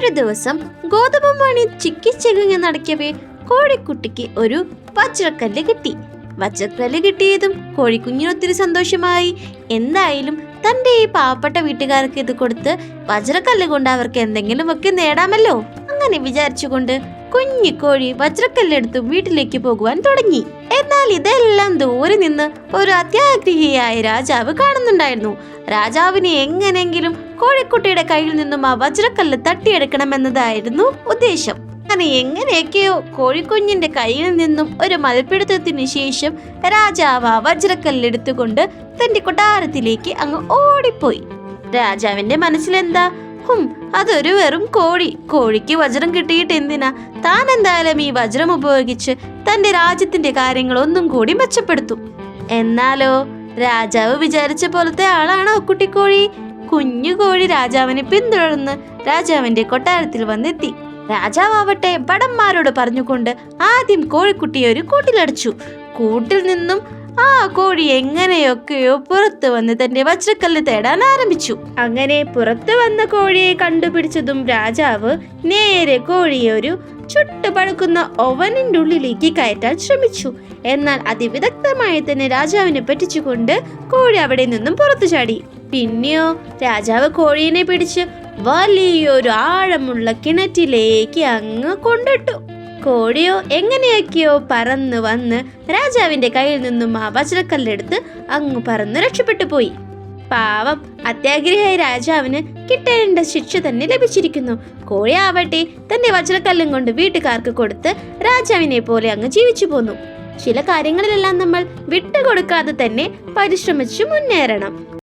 ഒരു ദിവസം ഗോതമ്പ് മണി ചിക്കി ചെകിങ്ങി നടക്കവേ കോഴിക്കുട്ടിക്ക് ഒരു വജ്രക്കല്ല് കിട്ടി. വജ്രക്കല്ല് കിട്ടിയതും കോഴിക്കുഞ്ഞിനൊത്തിരി സന്തോഷമായി. എന്തായാലും തന്റെ ഈ പാവപ്പെട്ട വീട്ടുകാർക്ക് ഇത് കൊടുത്ത് വജ്രക്കല്ല് കൊണ്ട് അവർക്ക് എന്തെങ്കിലും ഒക്കെ നേടാമല്ലോ. അങ്ങനെ വിചാരിച്ചുകൊണ്ട് കുഞ്ഞു കോഴി വജ്രക്കല്ലെടുത്ത് വീട്ടിലേക്ക് പോകുവാൻ തുടങ്ങി. എന്നാൽ ഇതെല്ലാം ദൂരെ നിന്ന് ഒരു അത്യാഗ്രഹിയായ രാജാവ് കാണുന്നുണ്ടായിരുന്നു. രാജാവിന് എങ്ങനെങ്കിലും കോഴിക്കുട്ടിയുടെ കയ്യിൽ നിന്നും ആ വജ്രക്കല്ല് തട്ടിയെടുക്കണമെന്നതായിരുന്നു ഉദ്ദേശം. അങ്ങനെ എങ്ങനെയൊക്കെയോ കോഴിക്കുഞ്ഞിന്റെ കയ്യിൽ നിന്നും ഒരു മൽപ്പിടുത്തത്തിന് ശേഷം രാജാവ് ആ വജ്രക്കല്ലെടുത്തുകൊണ്ട് തന്റെ കൊട്ടാരത്തിലേക്ക് അങ്ങ് ഓടിപ്പോയി. രാജാവിന്റെ മനസ്സിലെന്താ? ഹും അതൊരു വെറും കോഴി. കോഴിക്ക് വജ്രം കിട്ടിയിട്ട് എന്തിനാ? താൻ എന്തായാലും ഈ വജ്രം ഉപയോഗിച്ച് തന്റെ രാജ്യത്തിന്റെ കാര്യങ്ങൾ ഒന്നും കൂടി മെച്ചപ്പെടുത്തും. എന്നാലോ? രാജാവ് വിചാരിച്ച പോലത്തെ ആളാണോ കുട്ടിക്കോഴി? കുഞ്ഞു കോഴി രാജാവിനെ പിന്തുടർന്ന് രാജാവിന്റെ കൊട്ടാരത്തിൽ വന്നെത്തി. രാജാവട്ടെ ഭടന്മാരോട് പറഞ്ഞുകൊണ്ട് ആദ്യം കോഴിക്കുട്ടിയെ ഒരു കൂട്ടിലടച്ചു. കൂട്ടിൽ നിന്നും ആ കോഴി എങ്ങനെയൊക്കെയോ പുറത്തു വന്ന് തന്റെ വജ്രക്കല്ല് തേടാൻ ആരംഭിച്ചു. അങ്ങനെ പുറത്തു വന്ന കോഴിയെ കണ്ടുപിടിച്ചതും രാജാവ് നേരെ കോഴിയെ ഒരു ചുട്ടുപഴുക്കുന്ന ഓവനിന്റെ ഉള്ളിലേക്ക് കയറ്റാൻ ശ്രമിച്ചു. എന്നാൽ അതിവിദഗ്ധമായി തന്നെ രാജാവിനെ പറ്റിച്ചുകൊണ്ട് കോഴി അവിടെ നിന്നും പുറത്തു ചാടി. പിന്നെയോ രാജാവ് കോഴീനെ പിടിച്ച് വലിയൊരു ആഴമുള്ള കിണറ്റിലേക്ക് അങ്ങ് കൊണ്ടിട്ടു. കോഴിയോ എങ്ങനെയൊക്കെയോ പറന്ന് വന്ന് രാജാവിന്റെ കയ്യിൽ നിന്നും ആ വജ്രക്കല്ലെടുത്ത് അങ്ങ് പറന്ന് രക്ഷപ്പെട്ടു പോയി. പാവം അത്യാഗ്രഹിയായ രാജാവിന് കിട്ടേണ്ട ശിക്ഷ തന്നെ ലഭിച്ചിരിക്കുന്നു. കോഴി ആവട്ടെ തന്റെ വജ്രക്കല്ലും കൊണ്ട് വീട്ടുകാർക്ക് കൊടുത്ത് രാജാവിനെ പോലെ അങ്ങ് ജീവിച്ചു പോന്നു. ചില കാര്യങ്ങളിലെല്ലാം നമ്മൾ വിട്ടുകൊടുക്കാതെ തന്നെ പരിശ്രമിച്ചു മുന്നേറണം.